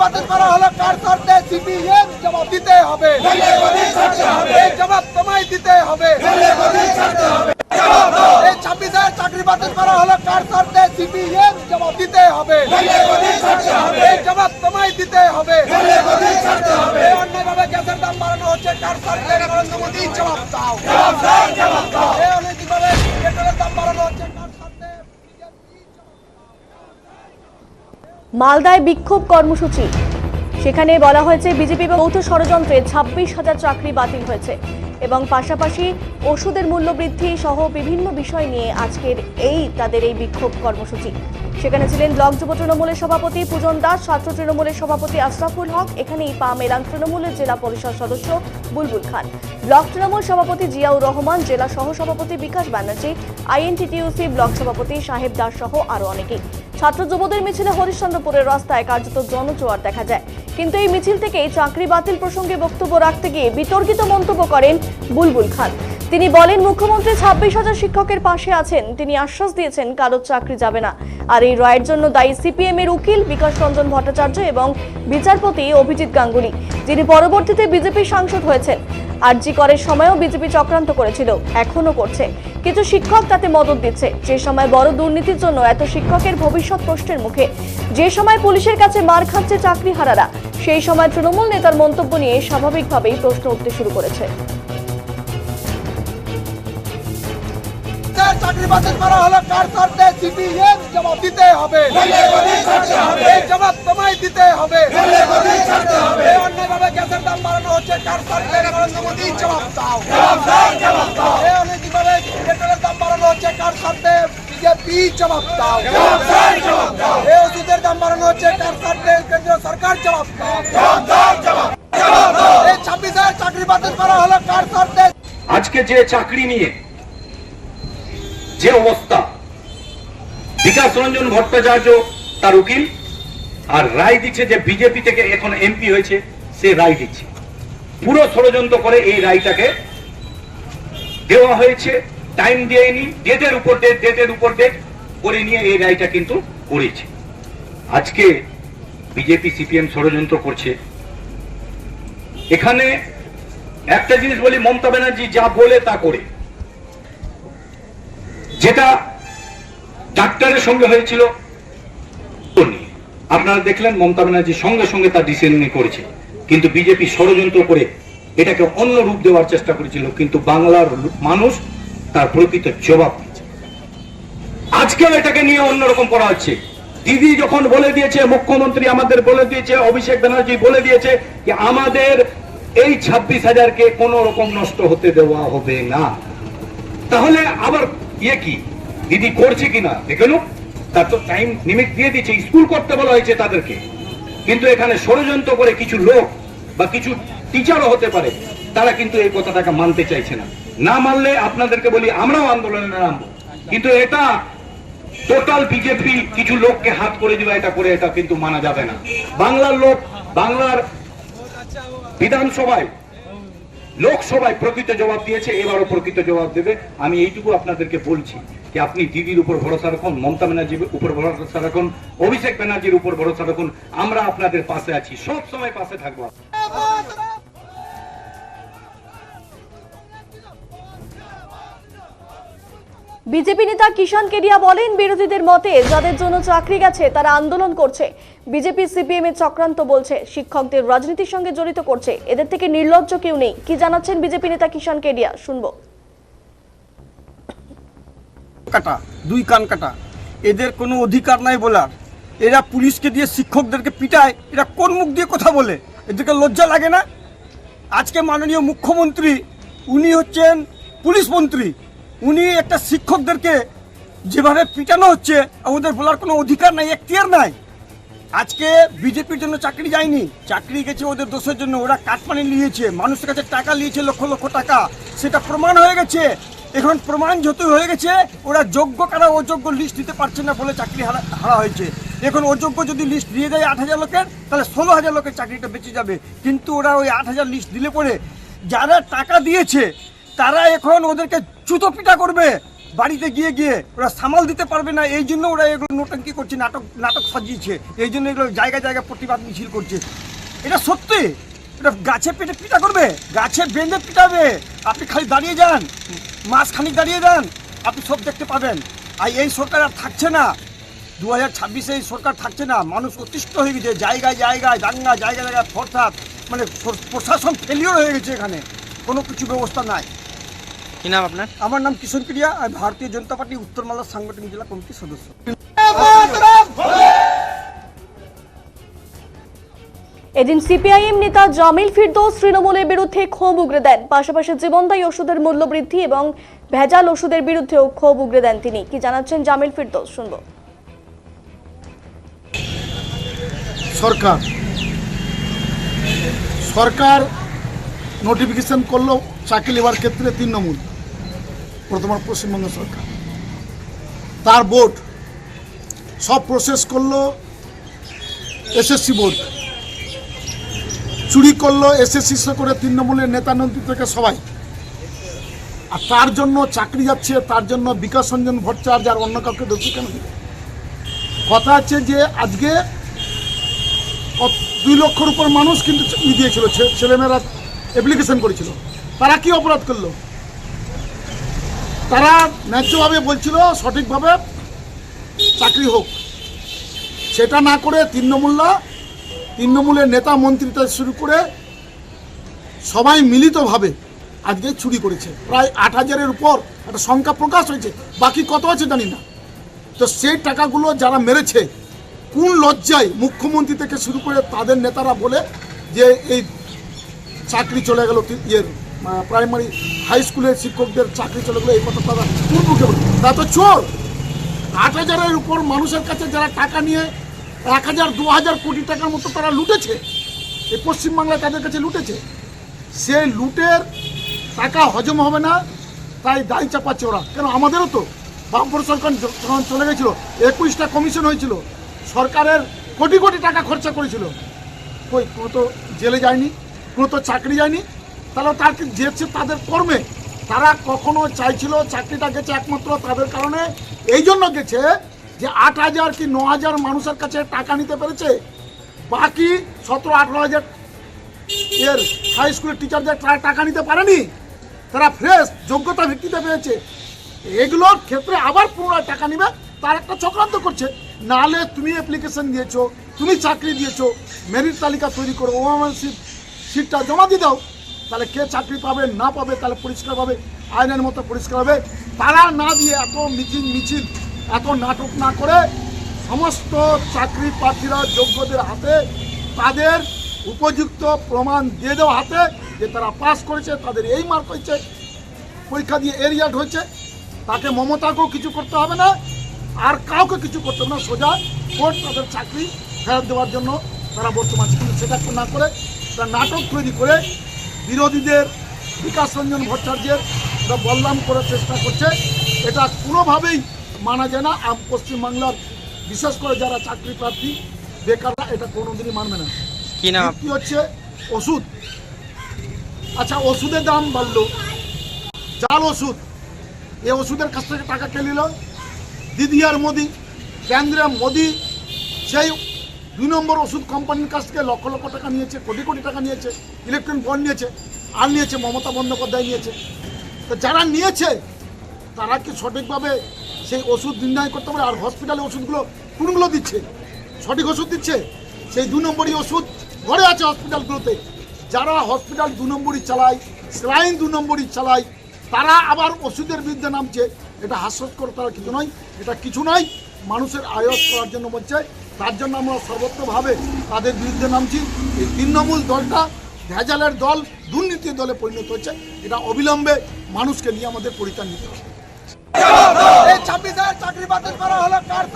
বাতিল করা হলো কার শর্তে সিপিএম জবাব দিতে হবে? জবাব তোমায় দিতে হবে। এই চাকরি বাতিল করা হলো কার শর্তে সিপিএম জবাব দিতে হবে? জবাব তোমায় দিতে হবে। এই অন্যায়ভাবে গ্যাসের দাম বাড়ানো হচ্ছে কার শর্তে নরেন্দ্র মোদী জবাব দাও এই অনৈতিকভাবে পেট্রোলের দাম বাড়ানো হচ্ছে কার শর্তে BJP মালদায় বিক্ষোভ কর্মসূচি। সেখানে বলা হয়েছে, বিজেপি এবং যৌথ ষড়যন্ত্রে ছাব্বিশ হাজার চাকরি বাতিল হয়েছে। এবং পাশাপাশি ওষুধের মূল্য বৃদ্ধি সহ বিভিন্ন বিষয় নিয়ে আজকের এই তাদের এই বিক্ষোভ কর্মসূচি। সেখানে ছিলেন ব্লক যুব তৃণমূলের সভাপতি পূজন দাস, ছাত্র তৃণমূলের সভাপতি আশরাফুল হক, এখানেই পা মেলান তৃণমূলের জেলা পরিষদ সদস্য বুলবুল খান। ব্লক তৃণমূল সভাপতি জিয়াউর রহমান, জেলা সহ সভাপতি বিকাশ ব্যানার্জি, আইএনটিটিউসি ব্লক সভাপতি সাহেব দাস সহ আরও অনেকেই। ছাত্র যুবদের মিছিলে হরিশ্চন্দ্রপুরের রাস্তায় কার্যত জনজোয়ার দেখা যায়। কিন্তু এই মিছিল থেকেই চাকরি বাতিল প্রসঙ্গে বক্তব্য রাখতে গিয়ে বিতর্কিত মন্তব্য করেন বুলবুল খান। তিনি বলেন, মুখ্যমন্ত্রী ছাব্বিশ হাজার শিক্ষকের পাশে আছেন। তিনি আশ্বাস দিয়েছেন, কারোর চাকরি যাবে না। আর এই রায়ের জন্য দায়ী সিপিএম এর উকিল বিকাশ রঞ্জন ভট্টাচার্য এবং বিচারপতি অভিজিৎ গাঙ্গুলি, যিনি পরবর্তীতে বিজেপি সাংসদ হয়েছেন। আরজি করের সময়ও বিজেপি চক্রান্ত করেছিল, এখনও করছে। কিছু শিক্ষক তাতে মদত দিচ্ছে। যে সময় বড় দুর্নীতির জন্য এত শিক্ষকের ভবিষ্যৎ প্রশ্নের মুখে। যে সময় পুলিশের কাছে মার খাচ্ছে চাকরি হারারা সেই সময় তৃণমূল নেতার মন্তব্য নিয়ে স্বাভাবিকভাবেই প্রশ্ন উঠতে শুরু করেছে। বাতিল করা হলো কার শর্তে সিপিএম জবাব দিতে হবে? এই জবাব তোমায় দিতে হবে। এই অন্যায়ভাবে গ্যাসের দাম বাড়ানো হচ্ছে কার শর্তে নরেন্দ্র মোদী জবাব দাও। এই অনৈতিকভাবে পেট্রোলের দাম বাড়ানো হচ্ছে কার শর্তে বিজেপি জবাব দাও। এই ওষুধের দাম বাড়ানো হচ্ছে কার শর্তে কেন্দ্র সরকার জবাব দাও। এই ছাব্বিশ হাজার চাকরি বাতিল করা হলো কার শর্তে আজকে যে চাকরি নিয়ে অবস্থা। বিকাশ রঞ্জন ভট্টাচার্য তার উকিল, আর রায় দিচ্ছে যে বিজেপি থেকে এখন এমপি হয়েছে, সে রায় দিচ্ছে। পুরো ষড়যন্ত্র করে এই রায়টাকে দেওয়া হয়েছে, টাইম দেয়নি, ডেটের উপর ডেট, ডেটের উপর ডেট করে নিয়ে এই রায়টা কিন্তু করেছে। আজকে বিজেপি, সিপিএম ষড়যন্ত্র করছে। এখানে একটা জিনিস বলি, মমতা ব্যানার্জি যা বলে তা করে। যেটা ডাক্তারের সঙ্গে হয়েছিল। আপনারা দেখলেন মমতা ব্যানার্জি সঙ্গে সঙ্গে তার ডিসিশন করেছে। কিন্তু বিজেপি ষড়যন্ত্র করে এটাকে অন্য রূপ দেওয়ার চেষ্টা করেছিল, কিন্তু বাংলার মানুষ তার প্রকৃত জবাব আজকেও এটাকে নিয়ে অন্যরকম করা হচ্ছে। দিদি যখন বলে দিয়েছে, মুখ্যমন্ত্রী আমাদের বলে দিয়েছে, অভিষেক ব্যানার্জি বলে দিয়েছে যে আমাদের এই ছাব্বিশ হাজারকে কোন রকম নষ্ট হতে দেওয়া হবে না। তাহলে আবার ইয়ে কি? দিদি করছে কিনা দেখে নো তার তো টাইম নিমিট দিয়ে দিচ্ছে স্কুল করতে বলা হয়েছে তাদেরকে। কিন্তু এখানে ষড়যন্ত্র করে কিছু লোক বা কিছু টিচারও হতে পারে, তারা কিন্তু এই কথাটাকে মানতে চাইছে না। না মানলে আপনাদেরকে বলি, আমরাও আন্দোলনে নামবো। কিন্তু এটা টোটাল বিজেপি কিছু লোককে হাত করে দিবে, এটা করে এটা কিন্তু মানা যাবে না। বাংলার লোক, বাংলার বিধানসভায় লোকসভায় প্রকৃত জবাব দিয়েছে, এবারও প্রকৃত জবাব দেবে। আমি এইটুকু আপনাদেরকে বলছি যে আপনি দিদির উপর ভরসা রাখুন, মমতা ব্যানার্জির উপর ভরসা রাখুন, অভিষেক ব্যানার্জির উপর ভরসা রাখুন, আমরা আপনাদের পাশে আছি, সব সময় পাশে থাকব। বিজেপি নেতা কিষাণ কেডিয়া বলেন, বিরোধীদের মতে যাদের জন্য চাকরি গেছে, তারা আন্দোলন করছে। বিজেপি সিপিএম এর চক্রান্ত বলছে, শিক্ষকদের রাজনীতির সঙ্গে জড়িত করছে। এদের থেকে নির্লজ্জ কেউ নেই। কি জানাচ্ছেন বিজেপি নেতা কিষাণ কেডিয়া? শুনব। কাটা, দুই কান কাটা। এদের কোনো অধিকার নাই বলার। এরা পুলিশকে দিয়ে শিক্ষকদেরকে পিটায়। এরা কোন মুখ দিয়ে কথা বলে? এদেরকে লজ্জা লাগে না? আজকে মাননীয় মুখ্যমন্ত্রী, উনি হচ্ছেন পুলিশ মন্ত্রী। উনি একটা শিক্ষকদেরকে যেভাবে পিটানো হচ্ছে, আমাদের বলার কোনো অধিকার নাই, এখতিয়ার নাই। আজকে বিজেপির জন্য চাকরি যায়নি, চাকরি গেছে ওদের দোষের জন্য, ওরা কাটমানি নিয়েছে, মানুষের কাছে টাকা নিয়েছে লক্ষ লক্ষ টাকা, সেটা প্রমাণ হয়ে গেছে। এখন প্রমাণ যত হয়ে গেছে, ওরা যোগ্য কারা অযোগ্য লিস্ট দিতে পারছে না বলে চাকরি হারা হারা হয়েছে। এখন অযোগ্য যদি লিস্ট দিয়ে দেয় আট হাজার লোকের, তাহলে ষোলো হাজার লোকের চাকরিটা বেঁচে যাবে। কিন্তু ওরা ওই আট হাজার লিস্ট দিলে পরে যারা টাকা দিয়েছে তারা এখন ওদেরকে চুতো পিটা করবে। বাড়িতে গিয়ে গিয়ে ওরা সামাল দিতে পারবে না, এই জন্য ওরা এগুলো নোটাঙ্কি করছে, নাটক নাটক সাজিয়েছে। এই জন্য এগুলো জায়গায় জায়গায় প্রতিবাদ মিছিল করছে। এটা সত্যি? এটা গাছে পেটে পিটা করবে? গাছে বেঁধে পিটাবে? আপনি খালি দাঁড়িয়ে যান মাস খানিক দাঁড়িয়ে যান, আপনি সব দেখতে পাবেন। আর এই সরকার আর থাকছে না। দু হাজার ছাব্বিশে এই সরকার থাকছে না। মানুষ অতিষ্ঠ হয়ে গেছে, জায়গায় জায়গায় দাঙ্গা জায়গায় জায়গায় ফরসাদ মানে প্রশাসন ফেলিওর হয়ে গেছে এখানে। কোনো কিছু ব্যবস্থা নাই। কি নাম আপনার? আমার নাম কিশোর প্রিয়া আমি ভারতীয় জনতা পার্টি উত্তর মালদা সাংগঠনিক জেলা কমিটির সদস্য। এদিন সিপিআইএম নেতা জামিল ফিরদৌস তৃণমূলের বিরুদ্ধে ক্ষোভ উগরে দেন। পাশাপাশি জীবনদায়ী ওষুধের মূল্য বৃদ্ধি এবং ভেজাল ওষুধের বিরুদ্ধেও ক্ষোভ উগরে দেন তিনি। কি জানাচ্ছেন জামিল ফিরদৌস? শুনব। সরকার সরকার নোটিফিকেশন করল চাকরি নেওয়ার ক্ষেত্রে তৃণমূল। প্রথমবার পশ্চিমবঙ্গ সরকার। তার বোর্ড সব প্রসেস করল এসএসসি বোর্ড। চুরি করল এসএসসি করে তৃণমূলের নেতা মন্ত্রী থেকে সবাই। আর তার জন্য চাকরি যাচ্ছে, তার জন্য বিকাশ রঞ্জন ভট্টাচার্য আর অন্য কাউকে দোষী কেন? কথা হচ্ছে যে আজকে দুই লক্ষর উপর মানুষ কিন্তু দিয়েছিল ছেলেমেয়েরা অ্যাপ্লিকেশন করেছিল। তারা কি অপরাধ করল? তারা ন্যায্যভাবে বলছিল, সঠিকভাবে চাকরি হোক। সেটা না করে তৃণমূলরা, তৃণমূলের নেতা মন্ত্রী থেকে শুরু করে সবাই মিলিতভাবে আজকে চুরি করেছে। প্রায় আট হাজারের উপর একটা সংখ্যা প্রকাশ হয়েছে। বাকি কত আছে জানি না। তো সেই টাকাগুলো যারা মেরেছে, কোন লজ্জায় মুখ্যমন্ত্রী থেকে শুরু করে তাদের নেতারা বলে যে এই চাকরি চলে গেল ইয়ের প্রাইমারি হাই স্কুলের শিক্ষকদের চাকরি চলে গেলো এই কথা তারা কোন মুখে বলে তা তো চোর! আট হাজারের উপর মানুষের কাছে যারা টাকা নিয়ে এক হাজার, দু হাজার কোটি টাকার মতো তারা লুটেছে, এই পশ্চিমবাংলায় তাদের কাছে লুটেছে। সে লুটের টাকা হজম হবে না, তাই দায় চাপাচ্ছে ওরা। কেন আমাদেরও তো বামপুর সরকার যখন চলে গেছিল, একুশটা কমিশন হয়েছিল, সরকারের কোটি কোটি টাকা খরচা করেছিল। কই কোনো তো জেলে যায়নি, কোনো তো চাকরি যায়নি তাহলে তাকে যেছে তাদের কর্মে। তারা কখনো চাইছিল চাকরিটা গেছে একমাত্র তাদের কারণে। এই জন্য গেছে যে আট হাজার কি ন হাজার মানুষের কাছে টাকা নিতে পেরেছে। বাকি সতেরো আঠারো হাজার এর হাই স্কুলের টিচারদের টাকা নিতে পারেনি। তারা ফ্রেশ যোগ্যতা ভিত্তিতে পেয়েছে। এগুলোর ক্ষেত্রে আবার পুনরায় টাকা নিবে, তার একটা চক্রান্ত করছে। নাহলে তুমি অ্যাপ্লিকেশন দিয়েছ, তুমি চাকরি দিয়েছ মেরিট তালিকা তৈরি করো সিট সিটটা জমা দিয়ে দাও। তাহলে কে চাকরি পাবে, না পাবে, তাহলে পরিষ্কার পাবে আইনের মতো পরিষ্কার হবে তারা না দিয়ে এত মিছিল মিছিল, এত নাটক না করে সমস্ত চাকরি প্রার্থীরা যোগ্যদের হাতে, তাদের উপযুক্ত প্রমাণ দিয়ে দেওয়া হাতে যে তারা পাস করেছে, তাদের এই মার্ক হয়েছে, পরীক্ষা দিয়ে এ রেজাল্ট হয়েছে, তাকে মমতাকেও কিছু করতে হবে না, আর কাউকে কিছু করতে হবে না, সোজা কোর্ট তাদের চাকরি ফেরত দেওয়ার জন্য তারা বর্তমান সেটা না করে তারা নাটক তৈরি করে বিরোধীদের বিকাশ রঞ্জন ভট্টাচার্যের ওরা বললাম করার চেষ্টা করছে। এটা কোনোভাবেই মানা যায় না। আম পশ্চিমবাংলার বিশেষ করে যারা চাকরি প্রার্থী বেকাররা এটা কোনোদিনই মানবে না। কি নাম? কি হচ্ছে ওষুধ। আচ্ছা ওষুধের দাম বাড়লো। জাল ওষুধ। এই ওষুধের কাছ থেকে টাকা কে নিল? দিদি আর মোদি। কেন্দ্রে মোদি সেই দুই নম্বর ওষুধ কোম্পানির কাছ থেকে লক্ষ লক্ষ টাকা নিয়েছে, কোটি কোটি টাকা নিয়েছে ইলেকট্রনিক বন্ড নিয়েছে, আর নিয়েছে, মমতা বন্দ্যোপাধ্যায় নিয়েছে। তো যারা নিয়েছে, তারা কি সঠিকভাবে সেই ওষুধ নির্ণয় করতে পারে? আর হসপিটালে ওষুধগুলো কোনগুলো দিচ্ছে? সঠিক ওষুধ দিচ্ছে? সেই দু নম্বরই ওষুধ ঘরে আছে হসপিটালগুলোতে যারা হসপিটাল দু নম্বরই চালায় স্লাইন দু নম্বরই চালায়, তারা আবার ওষুধের বিরুদ্ধে নামছে। এটা হাস্যস্কর তারা কিছু নয় এটা কিছু নয় মানুষের আয়স করার জন্য বলছে। তার জন্য আমরা সর্বত্রভাবে তাদের বিরুদ্ধে নামছি। এই তৃণমূল দলটা ভেজালের দল দুর্নীতির দলে পরিণত হচ্ছে এটা অবিলম্বে মানুষকে নিয়ে আমাদের পরিত্রাণ নিতে হবে। ছাব্বিশ হাজার চাকরি বাতিল করা হলো কার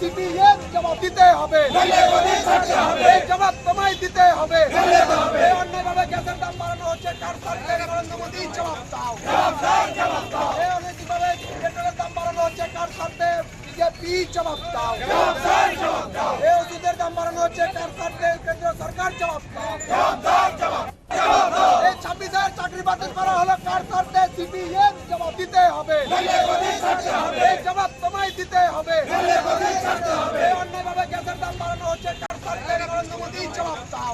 সিপিএম জবাব দিতে হবে? জবাব তোমায় দিতে হবে। এই গ্যাসের দাম বাড়ানো হচ্ছে। কার স্বার্থে নরেন্দ্র মোদী জবাব দাও এই অনৈতিকভাবে পেট্রোলের দাম বাড়ানো হচ্ছে কার স্বার্থে বিজেপি জবাব দাও। এই ওষুধের দাম বাড়ানো হচ্ছে কার স্বার্থে কেন্দ্র সরকার জবাব দাও। এই ছাব্বিশ হাজার চাকরি বাতিল করা হলো কার স্বার্থে সিপিএম জবাব দিতে হবে? জবাব তোমায় দিতে হবে। এই অন্যায়ভাবে গ্যাসের দাম বাড়ানো হচ্ছে, কার স্বার্থে নরেন্দ্র মোদী জবাব দাও।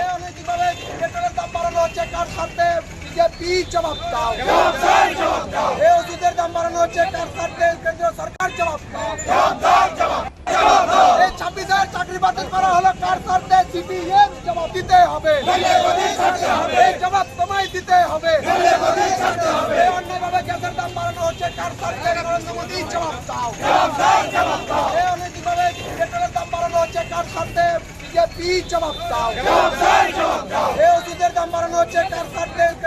এই অনৈতিকভাবে পেট্রোলের দাম বাড়ানো হচ্ছে, কার স্বার্থে বিজেপি জবাব দাও। এই ওষুধের দাম বাড়ানো হচ্ছে, কার স্বার্থে কেন্দ্র সরকার জবাব দাও এই ছাব্বিশ হাজার চাকরি বাতিল করা হলো কার স্বার্থে সিপিএম জবাব দিতে হবে। জবাব তোমায় দিতে হবে। এই অন্যায়ভাবে গ্যাসের দাম বাড়ানো হচ্ছে কার স্বার্থে নরেন্দ্র মোদী জবাব দাও। এই অনৈতিকভাবে পেট্রোলের দাম বাড়ানো হচ্ছে কার স্বার্থে বিজেপি জবাব দাও। এই ওষুধের দাম বাড়ানো হচ্ছে কার স্বার্থে